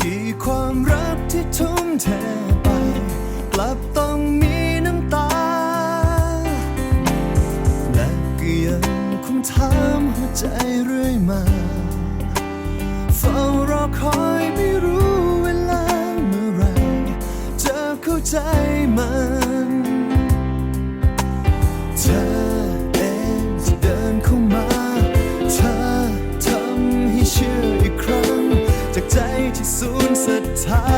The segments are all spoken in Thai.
กี่ความรักที่ทุ่มเทไป กลับต้องมีน้ำตา และก็ยังคงถาหัวใจร่อยมาเฝ้ารอคอยไม่รู้เวลาเมื่อไรจะเข้าใจ high.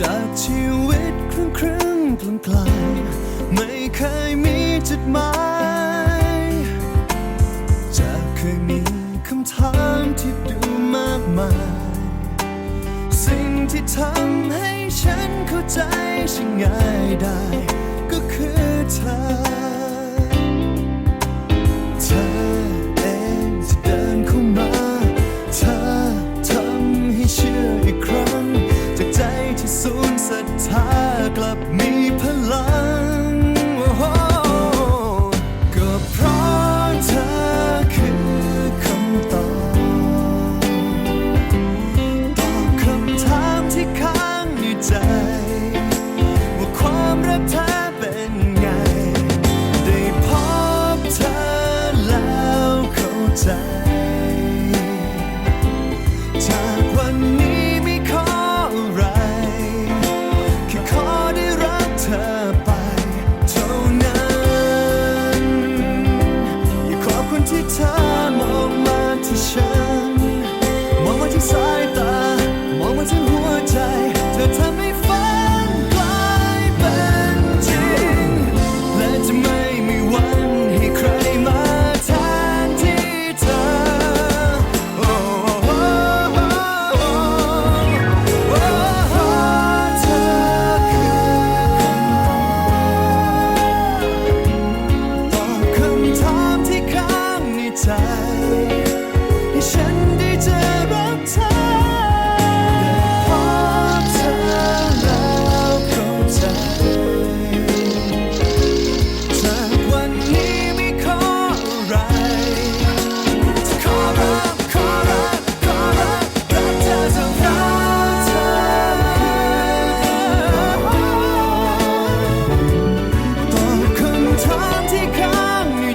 จากชีวิตครึ่งครึ่งกลางกลไม่เคยมีจุดหมายจากเคยมีคำถามที่ดูมากมาย สิ่งที่ทำให้ฉันเข้าใจช่างง่ายได้ ก็คือเธอ inside